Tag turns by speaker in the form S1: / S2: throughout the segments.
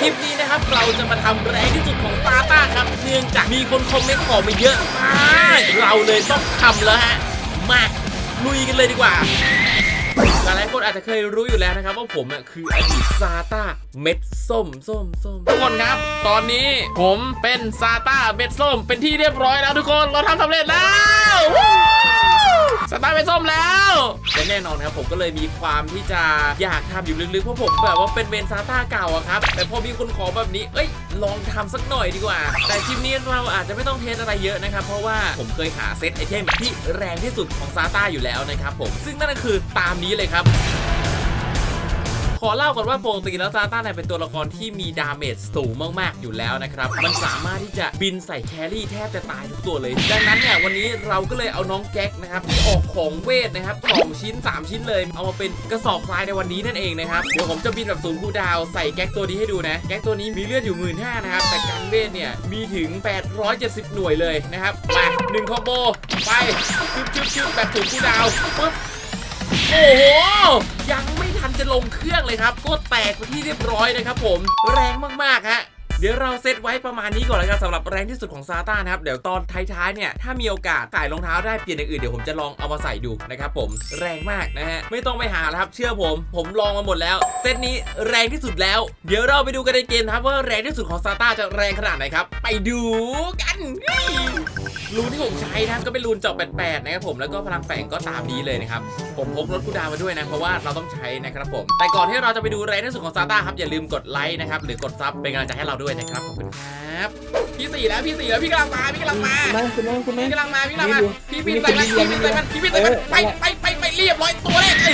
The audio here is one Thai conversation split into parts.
S1: คลิปนี้นะครับ เราจะมาทำแรงที่สุดของซาต้าครับ เนื่องจากมีคนคอมเมนต์ขอมาเยอะมาก เราเลยต้องทำแล้วฮะ มาลุยกันเลยดีกว่าหลายคนอาจจะเคยรู้อยู่แล้วนะครับ ว่าผมอะคืออดีตซาต้าเม็ดส้มส้มส้มทุกคนครับ ตอนนี้ผมเป็นซาต้าเม็ดส้มเป็นที่เรียบร้อยแล้วทุกคนเราทำสำเร็จแล้ว สตาต้าเม็ดส้มแล้วและแน่นอนครับผมก็เลยมีความที่จะอยากทำอยู่ลึกๆเพราะผมแบบว่าเป็นเวนซาต้าเก่าอะครับแต่พอมีคนขอแบบนี้ เอ้ย ลองทำสักหน่อยดีกว่า แต่คลิปนี้เราอาจจะไม่ต้องเทสอะไรเยอะนะครับ เพราะว่าผมเคยหาเซตไอเทมที่แรงที่สุดของซาต้าอยู่แล้วนะครับผมซึ่งนั่นก็คือตามนี้เลยครับ ขอเล่าก่อนว่าปกติแล้วซาต้าเนี่ยเป็นตัวละครที่มีดาเมจสูงมากๆอยู่แล้วนะครับ มันสามารถที่จะบินใส่แครี่แทบจะตายทุกตัวเลย ดังนั้นเนี่ยวันนี้เราก็เลยเอาน้องแก๊กนะครับที่ออกของเวทนะครับสองชิ้น 3 ชิ้นเลย เอามาเป็นกระสอบทรายในวันนี้นั่นเองนะครับ เดี๋ยวผมจะบินแบบศูนย์คูดาวใส่แก๊กตัวนี้ให้ดูนะ แก๊กตัวนี้มีเลือดอยู่หมื่นห้านะครับ แต่การเวทเนี่ยมีถึง 870 หน่วยเลยนะครับ มาหนึ่งคอมโบไปชึบชึบชึบแบบศูนย์คูดาวปึ๊บ โอ้โห ยังไม่ทันจะลงเครื่องเลยครับ ก็แตกไปที่เรียบร้อยนะครับผม แรงมากๆฮะ เดี๋ยวเราเซตไว้ประมาณนี้ก่อนแล้วกันสำหรับแรงที่สุดของซาต้านะครับ เดี๋ยวตอนท้ายๆเนี่ยถ้ามีโอกาสใส่รองเท้าได้เปลี่ยนอย่างอื่นเดี๋ยวผมจะลองเอามาใส่ดูนะครับผมแรงมากนะฮะไม่ต้องไปหาแล้วครับเชื่อผม ผมลองมาหมดแล้ว เซตนี้แรงที่สุดแล้ว เดี๋ยวเราไปดูกันในเกมนครับว่าแรงที่สุดของซาต้าจะแรงขนาดไหนครับ ไปดูกันรูนที่ผมใช้นะครับก็เป็นรูนเจาะ88 นะครับผมแล้วก็พลังแฝงก็ตามนี้เลยนะครับ ผมพกรถกูดาวมาด้วยนะ เพราะว่าเราต้องใช้นะครับผม แต่ก่อนที่เราจะไปดูแรงที่สุดของซาต้าครับอย่าลืมกดไลค์นะครับหรือกดซับเป็นกำลังใจให้เราด้วยนะครับขอบคุณครับพี่สี่แล้วพี่สี่แล้วพี่กำลังมาพี่กำลังมา
S2: คุณแม่คุณแม่
S1: พี่กำลังมาพี่กำลังมา
S2: ดู
S1: พี่พี่ใส่มันพี่พี่ใส่มันพี่พี่ใส่มันไปไปไปไปเรียบร้อยตัวแรกเอ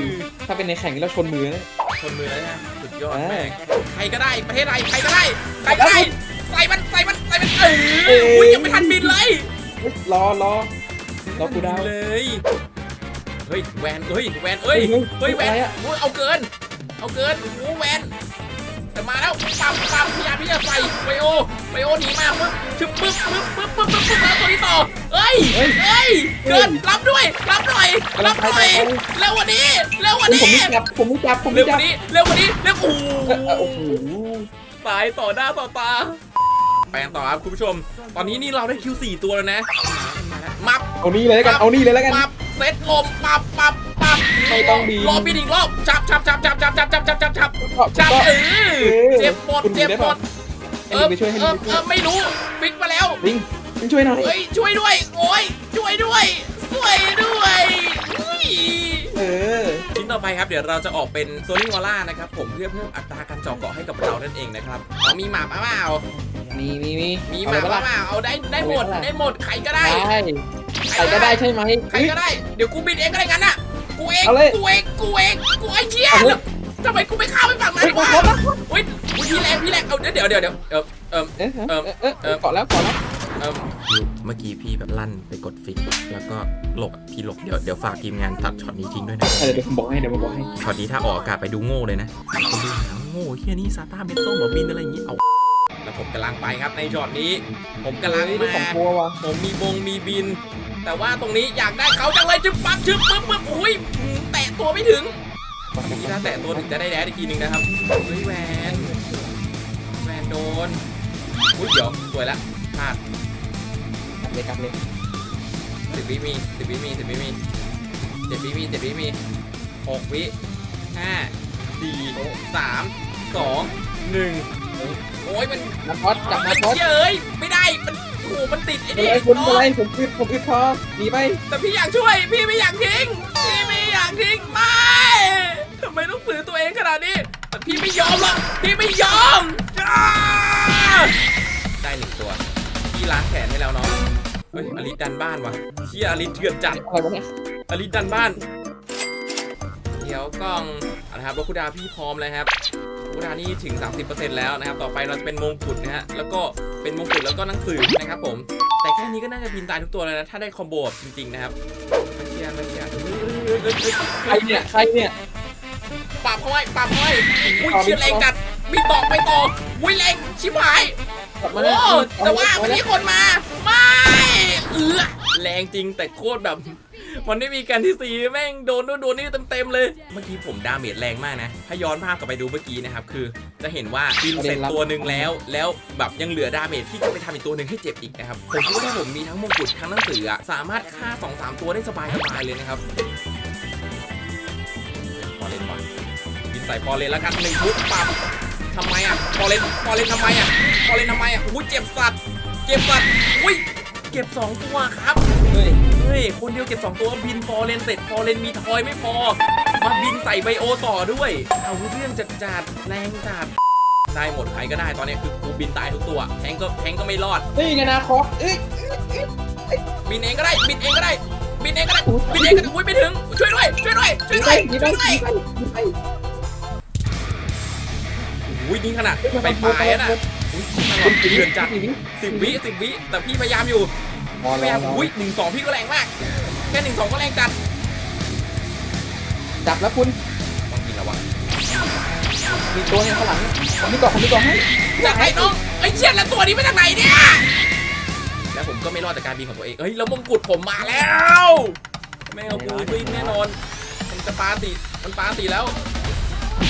S1: อ
S2: ถ้าเป็นในแข่งนี่เราชนมือนะ
S1: คนมือแล้วนะสุดยอด
S2: เออ
S1: แม่งใครก็ได้ประเทศไทยใครก็ได้ใครก็ได้ใส่มันใส่มันใส่มันเออ
S2: เอ้ย
S1: อุ้ยยังไม่ทันบินเลย
S2: เฮ้ยรอรอรอกูดาว
S1: เลยเฮ้ยแวนเฮ้ยแวนเอ้ย
S2: เฮ้ย
S1: เฮ้ยแวน
S2: อะไรอะ
S1: โอ้ยเอาเกิน เอาเกินโอ้แวนแต่ มาแล้วปั๊มปั๊มพยายามที่จะใส่ไบโอไบโอหนีมาปึ๊บชึบปึ๊บปึ๊บปึ๊บปึ๊บปึ๊บปึ๊บแล้วตัวนี้ต่อเอ้ย
S2: เฮ้ย
S1: เอ้ยเกินรับด้วยรับหน่อยรับหน่อยเร็วกว่านี้เร็วกว่า
S2: ผม
S1: นี้
S2: ไม่จับผมไม่จับผม
S1: เร็
S2: ไม่
S1: วก
S2: จับ
S1: ว่านี้เร็วกว่านี้เร็วโอ้
S2: เอ่อเอ่อโอ้โห
S1: ตายต่อหน้าต่อตาไปกันต่อครับคุณผู้ชม ตอนนี้นี่เราได้คิว4ตัวแล้วนะมับ
S2: เอานี่เลยแล้วกันเอานี่เลยแล้วกัน
S1: ปับ เซตลมปับปับปับ
S2: ไม่ต้องบิน
S1: รอบินอีกรอบจับจับจับจับจับจับจับจับจับจับ
S2: ก็
S1: จับ
S2: ก็
S1: เออเจ็บหมด
S2: คุณ
S1: เจ็บหมด
S2: ให้ลิงไปช่วยให้
S1: เอ
S2: ลิ
S1: อง
S2: ไป
S1: เอ
S2: ช่วย
S1: อไม่รู้ฟิกมาแล้ว
S2: ลิงลิงช่วยหน่อย
S1: เฮ้ยช่วยด้วยโอ้ยช่วยด้วยช่วยด้วยอุ้ย
S2: เออ
S1: ชิ้นต่อไปครับเดี๋ยวเราจะออกเป็นโซลิงวอล่านะครับผมเพื่อเพิ่มอัตราการเจาะเกาะให้กับเรานั่นเองนะครับเอามีหมาป่าเปล่า
S2: มีมีมี
S1: มีห
S2: เอ
S1: มา
S2: ไป
S1: ป่า
S2: ละ
S1: เปล่าเอาได้ได้หมด
S2: เอาไปละ
S1: ได้หมดใครก็ได้
S2: ได้ ใครก็ได้ใช่ไหม
S1: ใครก็ได้ เดี๋ยวกูบินเองก็ได้งั้นน่ะ กูเอง
S2: เอาเลย
S1: กูเอง กูเอง กูไอ้เชี่ย
S2: เอาเลย
S1: ทำไมกูไม่เข้าไปฝั่งนั้น
S2: เฮ้ยวะเอาละ
S1: เฮ้ยอุ๊ยพี่แรงพี่แรงเอาเดี๋ยวเดี๋ยวเดี๋ยวเดี๋ยวเออเออ
S2: เอ๊ะ
S1: เอิ่ม
S2: เอ๊ะเอ๊ะเอ๊ะเกาะแล้วเกาะแล้ว
S1: เออเมื่อกี้พี่แบบลั่นไปกดฟิก แล้วก็หลบพี่หลบเดี๋ยวเดี๋ยวฝากทีมงานตัดช็อตนี้ทิ้งด้วยนะ
S2: เออเดี๋ยวผมบอกให้เดี๋ยวผมบอกให้
S1: ช็อตนี้ถ้าออกอากาศไปดูโง่เลยนะคนดูหาโง่เฮียนี่ซาต้าเมดส้มเหรอบินอะไรอย่างงี้เอา แล้วผมกำลังไปครับในช็อตนี้ ผมกำลัง
S2: เฮ้ยได้
S1: มา
S2: ของตัวว่ะ
S1: ผมมีบงมีบิน แต่ว่าตรงนี้อยากได้เขาจังเลยจึ๊บปั๊บชึบปึ๊บปึ๊บอุ้ยหืมแตะตัวไม่ถึงนี่ถ้าแตะตัวถึงจะได้แดดอีกทีหนึงนะครับเฮ้ยแวนแวนโดนอุ้ยเดี๋ยวสวยแล้วพลาด
S2: กลับเลยกลับเลย
S1: สิบวิมีสิบวิมีสิบวิมีเจ็ดวิมีเจ็ดวิมีหกวิห้าสี่สามสอง หนึ่ง โอ้ยมัน
S2: นัดพอดจับนัดพอด
S1: เฮ้ยไม่ได้ มันโอ้โหมันติดไอ้
S2: อะไร
S1: นี่
S2: คุณ
S1: น้
S2: อะ
S1: อง
S2: ไรผมอึดผมอึดพอหนีไป
S1: แต่พี่อยากช่วย พี่ไม่อยากทิ้ง พี่ไม่อยากทิ้ง ไม่ทำไมต้องฝืนตัวเองขนาดนี้ แต่พี่ไม่ยอมหรอกพี่ไม่ยอมจ้าได้หนึ่งตัว พี่ล้างแขนให้แล้วเนาะเฮ้ยอลิสดันบ้านว่ะเชี่ยอลิสเถื่อนจัด
S2: อะไรวะเนี่ย
S1: อลิสดันบ้าน เดี๋ยวกล้องเอาละครับรถคุดาพี่พร้อมแล้วครับ คุดานี่ถึง 30%แล้วนะครับ ต่อไปเราจะเป็นมงกุฎนะฮะ แล้วก็เป็นมงกุฎแล้วก็หนังสือนะครับผม แต่แค่นี้ก็น่าจะบินตายทุกตัวเลยนะ ถ้าได้คอมโบแบบจริงๆนะครับมาเชียร์มาเชียร์เฮ้ยเฮ้ยเฮ้ยเฮ้ย
S2: ใครเนี่ย ใครเนี่ย
S1: ปราบเข้าไว้ปราบเข้าไว้อุ้ยเชียร์แรงจัดมีต่อไปต่ออุ้ยแรงชิบหาย
S2: กลับมา
S1: โอ้
S2: เลย
S1: แต่ว่าวันนี้คนมา ไม่ เออแรงจริงแต่โคตรแบบ มันไม่มีการที่สีแม่งโดนนู่นโดนนี่เต็มๆเลย เมื่อกี้ผมดาเมจแรงมากนะ ถ้าย้อนภาพกลับไปดูเมื่อกี้นะครับ คือจะเห็นว่าบินเสร็จตัวหนึ่งแล้ว แล้วแบบยังเหลือดาเมจที่จะไปทำอีกตัวหนึ่งให้เจ็บอีกนะครับผมคิดว่าถ้าผมมีทั้งมงกุฎทั้งหนังสืออะสามารถฆ่า2อสาตัวได้สบายๆเลยนะครับพอเล่นก่อนบินใส่พอเล่นแล้วกันหนึ่งทุกปั๊บทำไมอะพอเล่นพอเล่นทำไมอะพอเล่นทำไมอะอุ้ยเจ็บสัตว์เจ็บสัตว์อุ้ยเก็บสองตัวครับ
S2: เฮ้ย
S1: เฮ้ย คนเดียวเก็บ 2 ตัวบินฟอร์เรนเสร็จฟอร์เรนมีทอยไม่พอ มาบินใส่ไบโอต่อด้วย เอาเรื่องจัดจัดๆแรงจัดได้หมดใครก็ได้ตอนนี้คือกูบินตายทุกตัวแทงก็แทงก็ไม่รอด
S2: นี่ไงนะคอสเอ้ย
S1: บินเองก็ได้บินเองก็ได้บินเองก็ได้บินเองก็ได้อุ้ยไม่ถึงช่วยด้วยช่วยด้วยช่วยด้วย
S2: มี
S1: ช่
S2: ไป
S1: วยด้วย
S2: มีไปมีไป
S1: อุ้ยนี่ขนาดไปปลายอะน่ะอุ้ยเดือนจัดสิบวิสิบวิแต่พี่พยายามอยู่
S2: พอ
S1: พ
S2: แล้
S1: ยายวามอุ้ยหนึ่งสองพี่ก็แรงมาก แค่หนึ่งสองก็แรงจัด
S2: จับแล้วคุณ
S1: ต้องกินระวัง
S2: มีตัวในข้างหลังผมมีกล่องผมมีกล่องให้
S1: จากไหนน้องไอ้เชี่ยแล้วตัวนี้มาจากไหนเนี่ย แล้วผมก็ไม่รอดจากการบินของตัวเองเฮ้ยแล้วมงกุฎผมมาแล้วแม่งเอากูบินแน่นอน มันจะปาติมันปาติแล้ว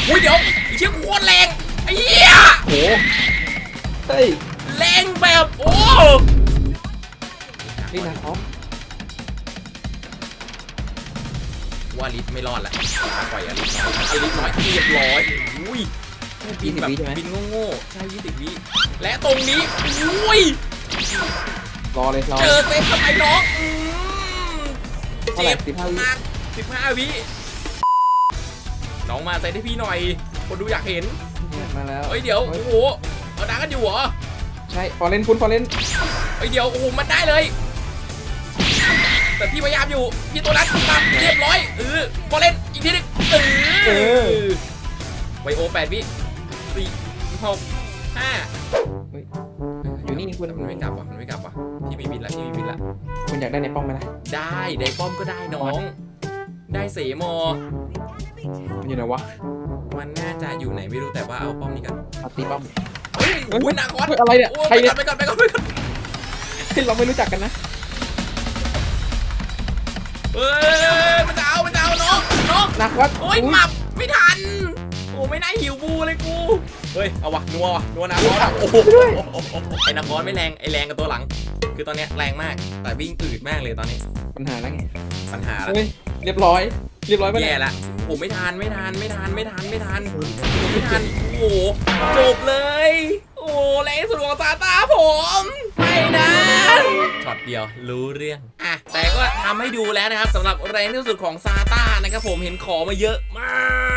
S1: อุ้ยเดี๋ยวไอ้เชี่ยกูโคตรแรงไอ้เหี้ย
S2: โอ้เฮ้ย
S1: แรงแบบโอ้
S2: นี่นะคอส
S1: ว่าลิศไม่รอดละลาปล่อยอลิศหน่อยอลิศหน่อยเรียบร้อยอุ้ยบินแบบบินโง่ๆใช่ยี่สิบวิและตรงนี้อุ้ย
S2: รอเลยรอ
S1: เจอเซฟทำไมน้องอืม
S2: เท่าไหร่
S1: เจ็บ
S2: สิบห้าวิ
S1: มากสิบห้าวิน้องมาใส่ให้พี่หน่อย คนดูอยากเห็น
S2: มาแล้ว
S1: เฮ้ยเดี๋ยวโอ้โหเอาดังกันอยู่เหรอ
S2: ใช่ฟอร์เรนคุณฟอร์เรน
S1: เฮ้ยเดี๋ยวโอ้โหมันได้เลย แต่พี่พยายามอยู่พี่ตัวนั้นตัดเรียบร้อยเออพอเล่นอีกทีหนึงเออไวโอแปดวิสี่หกห้า
S2: อยู่นี่คุณ
S1: มันไม่กลับว่ะมันไม่กลับว่ะพี่มีบินละพี่มีบินละ
S2: คุณอยากได้ในป้อมไหมล่ะ
S1: ได้ได้ป้อมก็ได้น้อง ได้เสมอ
S2: มันอยู่ไหนวะ
S1: มันน่าจะอยู่ไหนไม่รู้แต่ว่าเอาป้อมนี้ก่อน
S2: เอาตีป้อม
S1: เฮ้ยอุ้ยนาคอส
S2: เฮ้ยอะไรเนี่ย
S1: โอ้
S2: ใคร
S1: ไป
S2: เนี่
S1: ก่อยนไปก่อนไปก่อนไปก่อน
S2: ที่เราไม่รู้จักกันนะ
S1: เฮ้ยมันจะเอามันจะเอาน้องน้อง
S2: นักวัด
S1: โอ้ยหมับไม่ทันโอ้ไม่น่าหิวบูเลยกูเฮ้ยเอาวะนัววะนัวนาคอสอะโอ้โหไอ้นาคอสไม่แรงไอ้แรงกับตัวหลัง คือตอนเนี้ยแรงมากแต่วิ่งอืดมากเลยตอนนี้
S2: ปัญหาแล้วไง
S1: ปัญหาละ
S2: เฮ้ยเรียบร้อย เรียบร้อยไป
S1: แย่
S2: แล้ว
S1: ละโอ้ไม่ทันไม่ทันไม่ทันไม่ทันไม่ทันไม่ทันโอ้โหจบเลย โอ้แรงสุดของซาตาผมไม่นะช็อตเดียวรู้เรื่องอะ แต่ก็ทำให้ดูแล้วนะครับสำหรับแรงที่สุดของซาต้านะครับผมเห็นขอมาเยอะม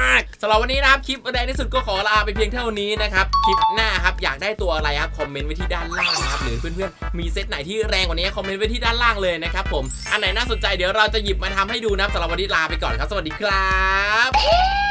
S1: ากสำหรับวันนี้นะครับคลิปแรงที่สุดก็ขอลาไปเพียงเท่านี้นะครับคลิปหน้าครับอยากได้ตัวอะไรครับคอมเมนต์ไว้ที่ด้านล่างนะครับหรือเพื่อนๆมีเซตไหนที่แรงกว่านี้คอมเมนต์ไว้ที่ด้านล่างเลยนะครับผมอันไหนน่าสนใจเดี๋ยวเราจะหยิบมาทำให้ดูนะครับสำหรับวันนี้ลาไปก่อนครับ สวัสดีครับ